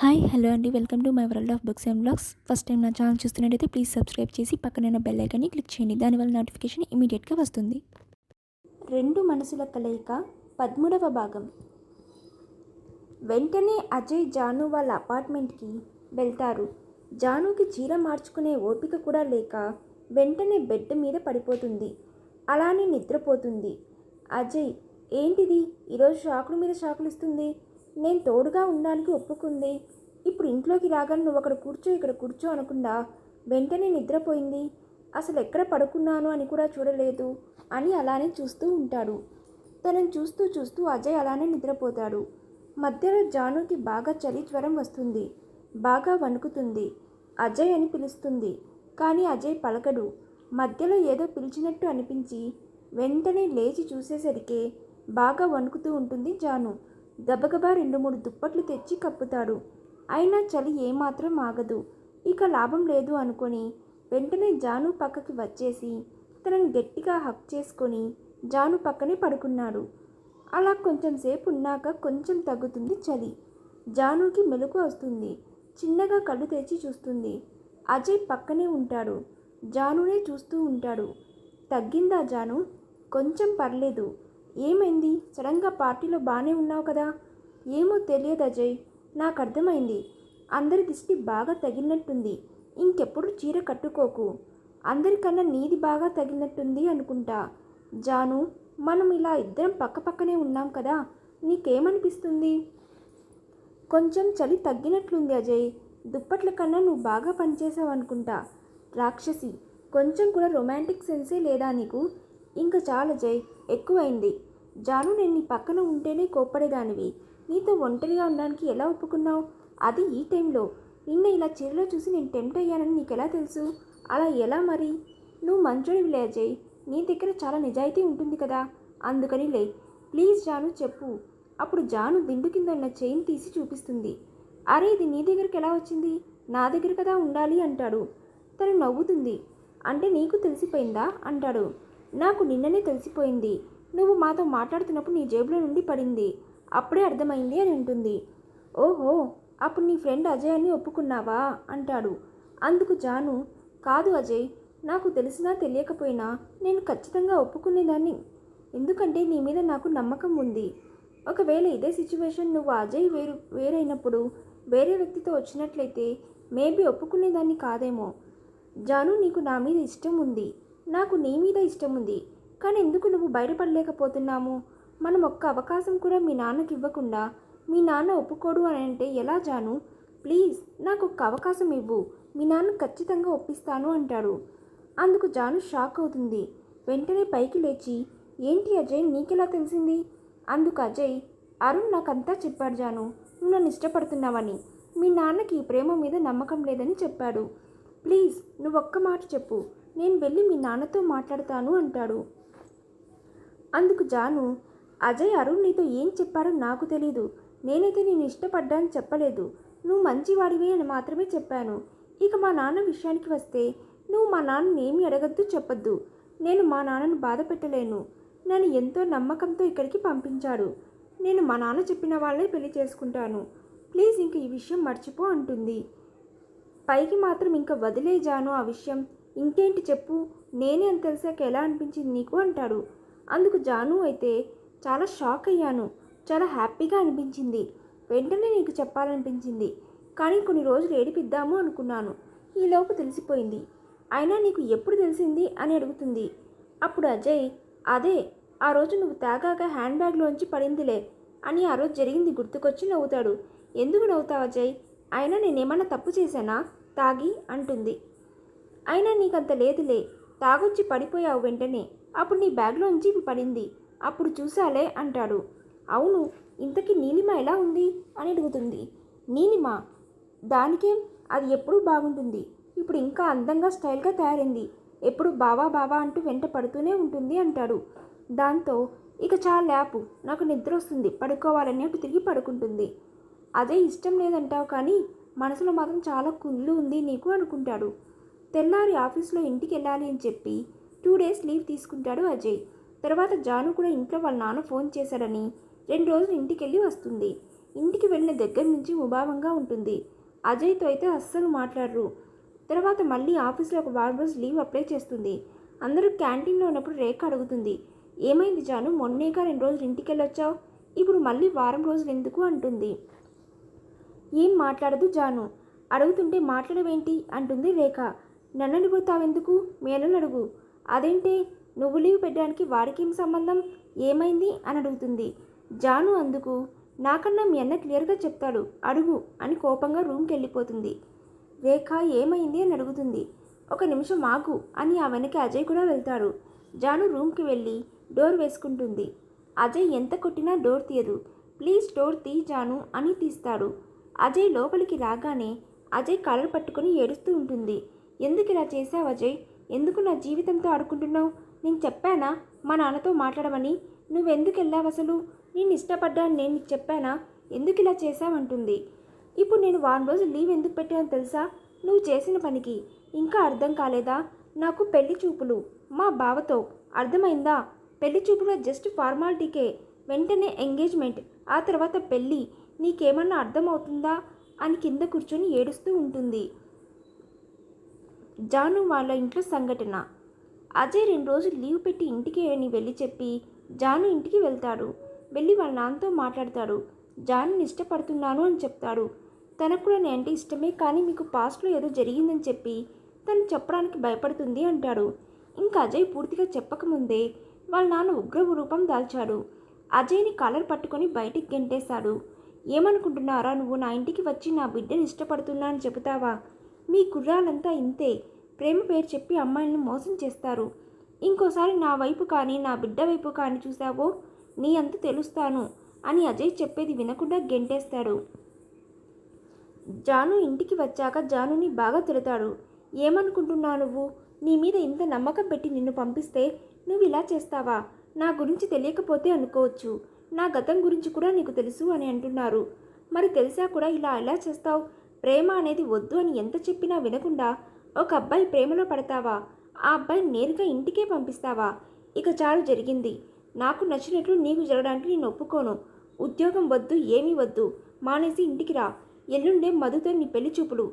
Hi hello అండి. Welcome to my world of books and blogs. First time నా channel చూస్తున్నట్టయితే please subscribe చేసి పక్కన బెల్ ఐకాన్ని క్లిక్ చేయండి. దానివల్ల నోటిఫికేషన్ ఇమీడియట్గా వస్తుంది. రెండు మనసుల కలయిక పదమూడవ భాగం. వెంటనే అజయ్ జాను వాళ్ళ అపార్ట్మెంట్కి వెళ్తారు. జానుకి చీర మార్చుకునే ఓపిక కూడా లేక వెంటనే బెడ్ మీద పడిపోతుంది. అలానే నిద్రపోతుంది. అజయ్ ఏంటిది? ఈరోజు షాకుల మీద షాకులు ఇస్తుంది? నేను తోడుగా ఉండడానికి ఒప్పుకుంది. ఇప్పుడు ఇంట్లోకి రాగానే నువ్వు అక్కడ కూర్చో ఇక్కడ కూర్చో అనకుండా వెంటనే నిద్రపోయింది. అసలు ఎక్కడ పడుకున్నాను అని కూడా చూడలేదు అని అలానే చూస్తూ ఉంటాడు. తనని చూస్తూ చూస్తూ అజయ్ అలానే నిద్రపోతాడు. మధ్యలో జానుకి బాగా చలి జ్వరం వస్తుంది. బాగా వణుకుతుంది. అజయ్ అని పిలుస్తుంది. కానీ అజయ్ పలకడు. మధ్యలో ఏదో పిలిచినట్టు అనిపించి వెంటనే లేచి చూసేసరికే బాగా వణుకుతూ ఉంటుంది జాను. గబగబా రెండు మూడు దుప్పట్లు తెచ్చి కప్పుతాడు. అయినా చలి ఏమాత్రం ఆగదు. ఇక లాభం లేదు అనుకొని వెంటనే జాను పక్కకి వచ్చేసి తనని గట్టిగా హక్ చేసుకొని జాను పక్కనే పడుకున్నాడు. అలా కొంచెం సేపు ఉన్నాక కొంచెం తగ్గుతుంది చలి. జానుకి మెలకు వస్తుంది. చిన్నగా కళ్ళు తెరిచి చూస్తుంది. అజయ్ పక్కనే ఉంటాడు. జానునే చూస్తూ ఉంటాడు. తగ్గిందా జాను? కొంచెం పర్లేదు. ఏమైంది? సడన్గా పార్టీలో బాగానే ఉన్నావు కదా. ఏమో తెలియదు అజయ్. నాకు అర్థమైంది. అందరి దిష్టి బాగా తగిలినట్టుంది. ఇంకెప్పుడు చీర కట్టుకోకు. అందరికన్నా నీది బాగా తగిలినట్టుంది అనుకుంటా. జాను మనం ఇలా ఇద్దరం పక్క పక్కనే ఉన్నాం కదా. నీకేమనిపిస్తుంది? కొంచెం చలి తగ్గినట్లుంది అజయ్. దుప్పట్ల కన్నా నువ్వు బాగా పనిచేసావు అనుకుంటా రాక్షసి కొంచెం కూడా రొమాంటిక్ సెన్సే లేదా నీకు? ఇంకా చాలా జై ఎక్కువైంది. జాను నేను నీ పక్కన ఉంటేనే కోప్పడేదానివి. నీతో ఒంటరిగా ఉండడానికి ఎలా ఒప్పుకున్నావు? అది ఈ టైంలో. నిన్న ఇలా చీరలో చూసి నేను టెంప్ట్ అయ్యానని నీకు ఎలా తెలుసు? అలా ఎలా మరి? నువ్వు మంచోడివి లే అజయ్ నీ దగ్గర చాలా నిజాయితీ ఉంటుంది కదా. అందుకని లే. ప్లీజ్ జాను చెప్పు. అప్పుడు జాను దిండు కింద ఉన్న చైన్ తీసి చూపిస్తుంది. అరే ఇది నీ దగ్గరికి ఎలా వచ్చింది? నా దగ్గర కదా ఉండాలి అంటాడు. తను నవ్వుతుంది. అంటే నీకు తెలిసిపోయిందా? అంటాడు. నాకు నిన్ననే తెలిసిపోయింది. నువ్వు మాతో మాట్లాడుతున్నప్పుడు నీ జేబులో నుండి పడింది. అప్పుడే అర్థమైంది అని అంటుంది. ఓహో అప్పుడు నీ ఫ్రెండ్ అజయ్ అని ఒప్పుకున్నావా? అంటాడు. అందుకు జాను కాదు అజయ్ నాకు తెలిసినా తెలియకపోయినా నేను ఖచ్చితంగా ఒప్పుకునేదాన్ని. ఎందుకంటే నీ మీద నాకు నమ్మకం ఉంది. ఒకవేళ ఇదే సిచ్యువేషన్ నువ్వు అజయ్ వేరు వేరైనప్పుడు వేరే వ్యక్తితో వచ్చినట్లయితే మేబీ ఒప్పుకునేదాన్ని కాదేమో. జాను నీకు నా మీద ఇష్టం ఉంది. నాకు నీ మీద ఇష్టం ఉంది కానీ ఎందుకు నువ్వు బయటపడలేకపోతున్నాము మనం ఒక్క అవకాశం కూడా మీ నాన్నకి ఇవ్వకుండా మీ నాన్న ఒప్పుకోడు అని అంటే ఎలా జాను? ప్లీజ్ నాకు ఒక్క అవకాశం ఇవ్వు. మీ నాన్న ఖచ్చితంగా ఒప్పిస్తాను అంటాడు. అందుకు జాను షాక్ అవుతుంది. వెంటనే పైకి లేచి ఏంటి అజయ్ నీకెలా తెలిసింది? అందుకు అజయ్ అరుణ్ నాకంతా చెప్పాడు జాను. నువ్వు నన్ను ఇష్టపడుతున్నావని. మీ నాన్నకి ఈ ప్రేమ మీద నమ్మకం లేదని చెప్పాడు. ప్లీజ్ నువ్వు ఒక్క మాట చెప్పు. నేను వెళ్ళి మీ నాన్నతో మాట్లాడతాను అంటాడు. అందుకు జాను అజయ్ అరుణ్ నీతో ఏం చెప్పారో నాకు తెలీదు. నేనైతే నేను ఇష్టపడ్డాను చెప్పలేదు. నువ్వు మంచివాడివి అని మాత్రమే చెప్పాను. ఇక మా నాన్న విషయానికి వస్తే నువ్వు మా నాన్నని ఏమి అడగద్దు చెప్పొద్దు. నేను మా నాన్నను బాధ పెట్టలేను. నన్ను ఎంతో నమ్మకంతో ఇక్కడికి పంపించాడు. నేను మా నాన్న చెప్పిన వాళ్ళే పెళ్ళి చేసుకుంటాను. ప్లీజ్ ఇంక ఈ విషయం మర్చిపో అంటుంది. పైకి మాత్రం ఇంకా వదిలేజాను ఆ విషయం. ఇంకేంటి చెప్పు? నేనే అని తెలిసాక ఎలా అనిపించింది నీకు అంటాడు. అందుకు జాను అయితే చాలా షాక్ అయ్యాను. చాలా హ్యాపీగా అనిపించింది. వెంటనే నీకు చెప్పాలనిపించింది. కానీ కొన్ని రోజులు ఏడిపిద్దాము అనుకున్నాను. ఈలోపు తెలిసిపోయింది. అయినా నీకు ఎప్పుడు తెలిసింది అని అడుగుతుంది. అప్పుడు అజయ్ అదే ఆ రోజు నువ్వు తాగాక హ్యాండ్ బ్యాగ్లోంచి పడిందిలే అని ఆ రోజు జరిగింది గుర్తుకొచ్చి నవ్వుతాడు. ఎందుకు నవ్వుతావు అజయ్? అయినా నేనేమన్నా తప్పు చేశానా? తాగి అంటుంది. అయినా నీకంత లేదులే. తాగొచ్చి పడిపోయావు వెంటనే. అప్పుడు నీ బ్యాగ్లోంచి ఇవి పడింది. అప్పుడు చూసాలే అంటాడు. అవును ఇంతకీ నీలిమ ఎలా ఉంది? అని అడుగుతుంది. నీలిమ? దానికేం? అది ఎప్పుడూ బాగుంటుంది. ఇప్పుడు ఇంకా అందంగా స్టైల్గా తయారైంది. ఎప్పుడు బావా బావా అంటూ వెంట పడుతూనే ఉంటుంది అంటాడు. దాంతో ఇక చాలా ల్యాపు. నాకు నిద్ర వస్తుంది. పడుకోవాలని అటు తిరిగి పడుకుంటుంది. అదే ఇష్టం లేదంటావు కానీ మనసులో మాత్రం చాలా కుళ్ళు ఉంది నీకు అనుకుంటాడు. తెల్లారి ఆఫీస్లో ఇంటికి వెళ్ళాలి అని చెప్పి టూ డేస్ లీవ్ తీసుకుంటాడు అజయ్. తర్వాత జాను కూడా ఇంట్లో వాళ్ళ నాన్న ఫోన్ చేశాడని రెండు రోజులు ఇంటికి వెళ్ళి వస్తుంది. ఇంటికి వెళ్ళిన దగ్గర నుంచి ముభావంగా ఉంటుంది. అజయ్తో అయితే అస్సలు మాట్లాడరు. తర్వాత మళ్ళీ ఆఫీస్లో ఒక వారం రోజు లీవ్ అప్లై చేస్తుంది. అందరూ క్యాంటీన్లో ఉన్నప్పుడు రేఖ అడుగుతుంది. ఏమైంది జాను మొన్నేగా రెండు రోజులు ఇంటికి వెళ్ళొచ్చావు ఇప్పుడు మళ్ళీ వారం రోజులు ఎందుకు అంటుంది. ఏం మాట్లాడదు జాను. అడుగుతుంటే మాట్లాడవేంటి? అంటుంది రేఖ. నన్ను అడుగుతావెందుకు? మేనని అడుగు. అదేంటే నువ్వు లీవ్ పెట్టడానికి వాడికేం సంబంధం? ఏమైంది? అని అడుగుతుంది. జాను అందుకు. నాకన్నా మీ అన్న క్లియర్గా చెప్తాడు. అడుగు అని కోపంగా రూమ్కి వెళ్ళిపోతుంది రేఖ ఏమైంది? అని అడుగుతుంది. ఒక నిమిషం ఆగు అని ఆ వెనక అజయ్ కూడా వెళ్తాడు. జాను రూమ్కి వెళ్ళి డోర్ వేసుకుంటుంది. అజయ్ ఎంత కొట్టినా డోర్ తీయదు. ప్లీజ్ డోర్ తీ జాను అని తీస్తాడు. అజయ్ లోపలికి రాగానే అజయ్ కలర్ పట్టుకుని ఏడుస్తూ ఉంటుంది. ఎందుకు ఇలా చేశావు అజయ్? ఎందుకు నా జీవితంతో ఆడుకుంటున్నావు? నేను చెప్పానా? మా నాన్నతో మాట్లాడమని. నువ్వెందుకు వెళ్ళావు అసలు? నేను ఇష్టపడ్డాను నేను నీకు చెప్పానా? ఎందుకు ఇలా చేశావంటుంది ఇప్పుడు నేను వారం రోజులు లీవ్ ఎందుకు పెట్టానో తెలుసా? నువ్వు చేసిన పనికి. ఇంకా అర్థం కాలేదా? నాకు పెళ్ళి చూపులు. మా బావతో. అర్థమైందా? పెళ్ళి చూపులో జస్ట్ ఫార్మాలిటీకే. వెంటనే ఎంగేజ్మెంట్. ఆ తర్వాత పెళ్ళి నీకేమన్నా అర్థమవుతుందా? అని కింద కూర్చొని ఏడుస్తూ ఉంటుంది. జాను వాళ్ళ ఇంట్లో సంఘటన. అజయ్ రెండు రోజులు లీవ్ పెట్టి ఇంటికి అని వెళ్ళి చెప్పి జాను ఇంటికి వెళ్తాడు. వెళ్ళి వాళ్ళ నాన్నతో మాట్లాడతాడు. జాను ఇష్టపడుతున్నాను అని చెప్తాడు. తనకు కూడా నేను అంటే ఇష్టమే కానీ మీకు పాస్ట్లో ఏదో జరిగిందని చెప్పి తను చెప్పడానికి భయపడుతుంది అంటాడు. ఇంకా అజయ్ పూర్తిగా చెప్పకముందే వాళ్ళ నాన్న ఉగ్ర రూపం దాల్చాడు. అజయ్ని కాలర్ పట్టుకొని బయటికి గెంటేశాడు. ఏమనుకుంటున్నారా నువ్వు? నా ఇంటికి వచ్చి నా బిడ్డను ఇష్టపడుతున్నా అని చెబుతావా? మీ కుర్రాలంతా ఇంతే. ప్రేమ పేరు చెప్పి అమ్మాయిలను మోసం చేస్తారు. ఇంకోసారి నా వైపు కానీ నా బిడ్డ వైపు కానీ చూసావో నీ అంత తెలుస్తాను అని అజయ్ చెప్పేది వినకుండా గెంటేస్తాడు. జాను ఇంటికి వచ్చాక జానుని బాగా తిడతాడు. ఏమనుకుంటున్నావు నువ్వు? నీ మీద ఇంత నమ్మకం పెట్టి నిన్ను పంపిస్తే నువ్వు ఇలా చేస్తావా? నా గురించి తెలియకపోతే అనుకోవచ్చు. నా గతం గురించి కూడా నీకు తెలుసు అని అంటున్నారు. మరి తెలిసా కూడా ఇలా ఎలా చేస్తావు? ప్రేమ అనేది వద్దు అని ఎంత చెప్పినా వినకుండా ఒక అబ్బాయి ప్రేమలో పడతావా? ఆ అబ్బాయి నేరుగా ఇంటికే పంపిస్తావా? ఇక చాలు జరిగింది. నాకు నచ్చినట్లు నీకు జరగడానికి నేను ఒప్పుకోను. ఉద్యోగం వద్దు ఏమీ వద్దు. మానేసి ఇంటికి రా. ఎల్లుండే మధుతో నీ పెళ్ళి చూపులు.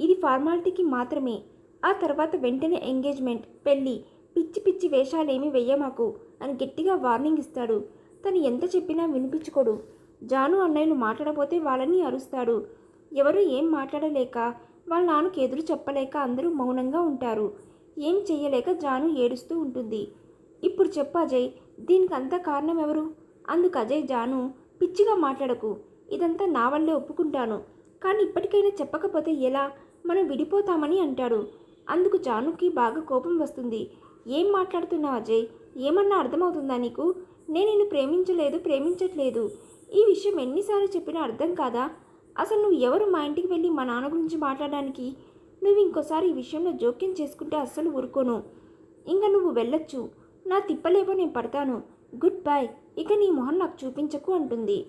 ఇది ఫార్మాలిటీకి మాత్రమే. ఆ తర్వాత వెంటనే ఎంగేజ్మెంట్ పెళ్ళి పిచ్చి పిచ్చి వేషాలేమీ వెయ్యమాకు అని గట్టిగా వార్నింగ్ ఇస్తాడు. తను ఎంత చెప్పినా వినిపించుకోడు. జాను అన్నయ్యలు మాట్లాడపోతే వాళ్ళని అరుస్తాడు. ఎవరు ఏం మాట్లాడలేక వాళ్ళ నాన్నకు ఎదురు చెప్పలేక అందరూ మౌనంగా ఉంటారు. ఏం చెయ్యలేక జాను ఏడుస్తూ ఉంటుంది. ఇప్పుడు చెప్పు అజయ్ దీనికి అంతా కారణం ఎవరు? అందుకు అజయ్ జాను పిచ్చిగా మాట్లాడకు. ఇదంతా నా వల్లే ఒప్పుకుంటాను. కానీ ఇప్పటికైనా చెప్పకపోతే ఎలా? మనం విడిపోతామని అంటాడు. అందుకు జానుకి బాగా కోపం వస్తుంది. ఏం మాట్లాడుతున్నావు అజయ్? ఏమన్నా అర్థమవుతుందా నీకు? నేను నిన్ను ప్రేమించలేదు ప్రేమించట్లేదు. ఈ విషయం ఎన్నిసార్లు చెప్పినా అర్థం కాదా? అసలు నువ్వు ఎవరు మా ఇంటికి వెళ్ళి మా నాన్న గురించి మాట్లాడడానికి? నువ్వు ఇంకోసారి ఈ విషయంలో జోక్యం చేసుకుంటే అస్సలు ఊరుకోను. ఇంకా నువ్వు వెళ్ళొచ్చు. నా తిప్పలేవో నేను పడతాను. గుడ్ బాయ్ ఇక నీ మొహం నాకు చూపించకు అంటుంది.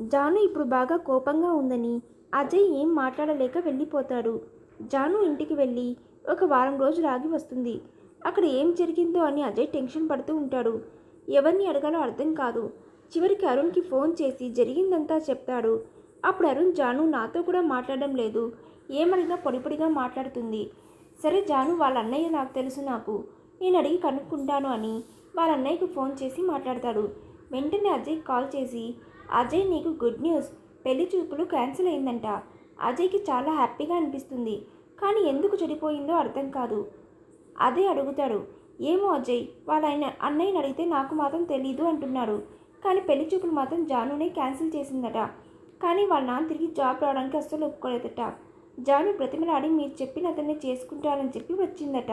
జాను ఇప్పుడు బాగా కోపంగా ఉందని అజయ్ ఏం మాట్లాడలేక వెళ్ళిపోతాడు. జాను ఇంటికి వెళ్ళి ఒక వారం రోజులు ఆగి వస్తుంది. అక్కడ ఏం జరిగిందో అని అజయ్ టెన్షన్ పడుతూ ఉంటాడు. ఎవరిని అడగాలో అర్థం కాదు. చివరికి అరుణ్కి ఫోన్ చేసి జరిగిందంతా చెప్తాడు. అప్పుడు అరుణ్ జాను నాతో కూడా మాట్లాడడం లేదు. ఏమడిగా పొడిపొడిగా మాట్లాడుతుంది. సరే జాను వాళ్ళ అన్నయ్య నాకు తెలుసు నాకు. నేను అడిగి కనుక్కుంటాను అని వాళ్ళ అన్నయ్యకు ఫోన్ చేసి మాట్లాడతాడు. వెంటనే అజయ్ కాల్ చేసి అజయ్ నీకు గుడ్ న్యూస్. పెళ్ళి చూపులు క్యాన్సిల్ అయిందంట. అజయ్కి చాలా హ్యాపీగా అనిపిస్తుంది. కానీ ఎందుకు చెడిపోయిందో అర్థం కాదు. అదే అడుగుతాడు. ఏమో అజయ్ వాళ్ళ ఆయన అన్నయ్యని అడిగితే నాకు మాత్రం తెలీదు అంటున్నాడు. కానీ పెళ్ళి చూపులు మాత్రం జానునే క్యాన్సిల్ చేసిందట. కానీ వాళ్ళ నాన్న తిరిగి జాబ్ రావడానికి అస్సలు ఒప్పుకోలేదట. జాను బ్రతిమలాడి మీరు చెప్పిన అతన్ని చేసుకుంటానని చెప్పి వచ్చిందట.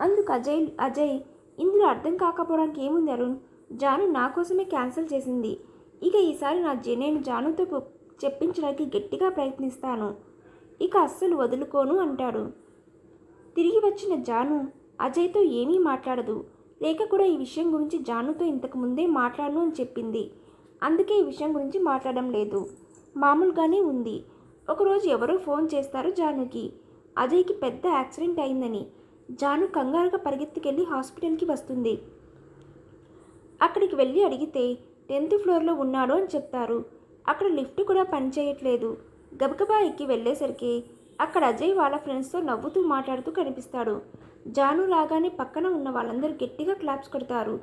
అందుకు అజయ్ అజయ్ ఇందులో అర్థం కాకపోవడానికి ఏముంది అరుణ్? జాను నా కోసమే క్యాన్సిల్ చేసింది. ఇక ఈసారి నా నేను జానుతో చెప్పించడానికి గట్టిగా ప్రయత్నిస్తాను. ఇక అస్సలు వదులుకోను అంటాడు. తిరిగి వచ్చిన జాను అజయ్తో ఏమీ మాట్లాడదు. రేఖ కూడా ఈ విషయం గురించి జానుతో ఇంతకు ముందే మాట్లాడను అని చెప్పింది. అందుకే ఈ విషయం గురించి మాట్లాడడం లేదు. మామూలుగానే ఉంది. ఒకరోజు ఎవరో ఫోన్ చేస్తారు జానుకి. అజయ్కి పెద్ద యాక్సిడెంట్ అయిందని. జాను కంగారుగా పరిగెత్తుకెళ్ళి హాస్పిటల్కి వస్తుంది. అక్కడికి వెళ్ళి అడిగితే టెన్త్ ఫ్లోర్లో ఉన్నాడు అని చెప్తారు. అక్కడ లిఫ్ట్ కూడా పనిచేయట్లేదు. గబగబా ఎక్కి వెళ్ళేసరికి అక్కడ అజయ్ వాళ్ళ ఫ్రెండ్స్తో నవ్వుతూ మాట్లాడుతూ కనిపిస్తాడు. జాను రాగానే పక్కన ఉన్న వాళ్ళందరూ గట్టిగా క్లాప్స్ కొడతారు.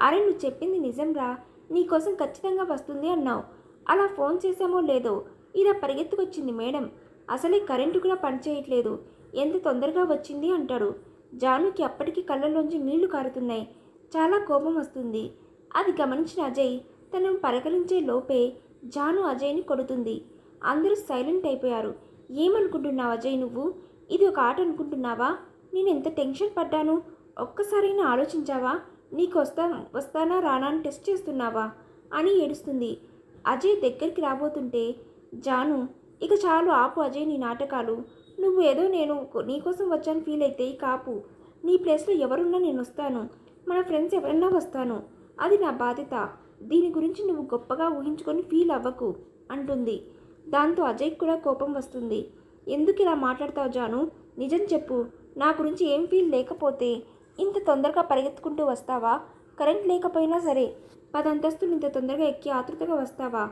అరే నువ్వు చెప్పింది నిజంరా. నీకోసం ఖచ్చితంగా వస్తుంది అన్నావు. అలా ఫోన్ చేశామో లేదో? ఇలా పరిగెత్తుకొచ్చింది మేడం. అసలే కరెంటు కూడా పనిచేయట్లేదు ఎంత తొందరగా వచ్చింది అంటాడు. జానుకి అప్పటికి కళ్ళలోంచి నీళ్ళు కారుతున్నాయి. చాలా కోపం వస్తుంది. అది గమనించిన అజయ్ తనను పలకరించే లోపే జాను అజయ్ని కొడుతుంది. అందరూ సైలెంట్ అయిపోయారు. ఏమనుకుంటున్నావు అజయ్ నువ్వు? ఇది ఒక ఆట అనుకుంటున్నావా? నేను ఎంత టెన్షన్ పడ్డాను? ఒక్కసారైనా ఆలోచించావా? నీకు వస్తా వస్తానా రానా అని టెస్ట్ చేస్తున్నావా? అని ఏడుస్తుంది. అజయ్ దగ్గరికి రాబోతుంటే జాను ఇక చాలు ఆపు అజయ్ నీ నాటకాలు. నువ్వు ఏదో నేను నీకోసం వచ్చాను ఫీల్ అయితే ఇక ఆపు. నీ ప్లేస్లో ఎవరున్నా నేను వస్తాను. మన ఫ్రెండ్స్ ఎవరన్నా వస్తాను. అది నా బాధ్యత. దీని గురించి నువ్వు గొప్పగా ఊహించుకొని ఫీల్ అవ్వకు అంటుంది. దాంతో అజయ్ కూడా కోపం వస్తుంది. ఎందుకు ఇలా మాట్లాడతావు జాను? నిజం చెప్పు. నా గురించి ఏం ఫీల్ లేకపోతే ఇంత తొందరగా పరిగెత్తుకుంటూ వస్తావా? కరెంట్ లేకపోయినా సరే పదంతస్తులు ఇంత తొందరగా ఎక్కి ఆతృతగా వస్తావా?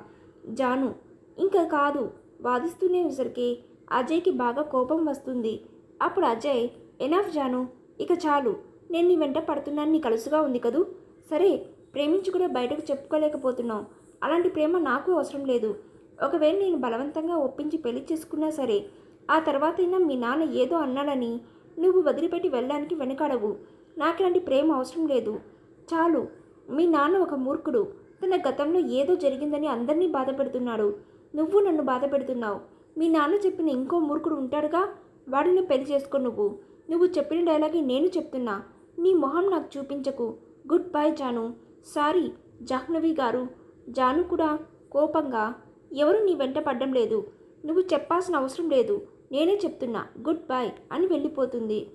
జాను ఇంకా కాదు. వాదిస్తూనే ఉసరికి అజయ్కి బాగా కోపం వస్తుంది. అప్పుడు అజయ్ ఎనఫ్ జాను? ఇక చాలు. నేను నీ వెంట పడుతున్నాను. నీ కలుసుగా ఉంది కదూ? సరే ప్రేమించి కూడా బయటకు చెప్పుకోలేకపోతున్నావు. అలాంటి ప్రేమ నాకు అవసరం లేదు. ఒకవేళ నేను బలవంతంగా ఒప్పించి పెళ్ళి చేసుకున్నా సరే ఆ తర్వాతైనా మీ నాన్న ఏదో అన్నాడని నువ్వు వదిలిపెట్టి వెళ్ళడానికి వెనకాడవు. నాకిలాంటి ప్రేమ అవసరం లేదు. చాలు. మీ నాన్న ఒక మూర్ఖుడు. తన గతంలో ఏదో జరిగిందని అందరినీ బాధ పెడుతున్నాడు నువ్వు నన్ను బాధ పెడుతున్నావు మీ నాన్న చెప్పిన ఇంకో మూర్ఖుడు ఉంటాడుగా? వాడిని పెళ్ళి చేసుకో నువ్వు. నువ్వు చెప్పిన డైలాగే నేను చెప్తున్నా. నీ మొహం నాకు చూపించకు. Good bye Janu. Sorry Jahnavi గారు. జాను కూడా కోపంగా ఎవరు నీ వెంట పడ్డం లేదు. నువ్వు చెప్పాల్సిన అవసరం లేదు. నేనే చెప్తున్నా. గుడ్ బై అని వెళ్ళిపోతుంది.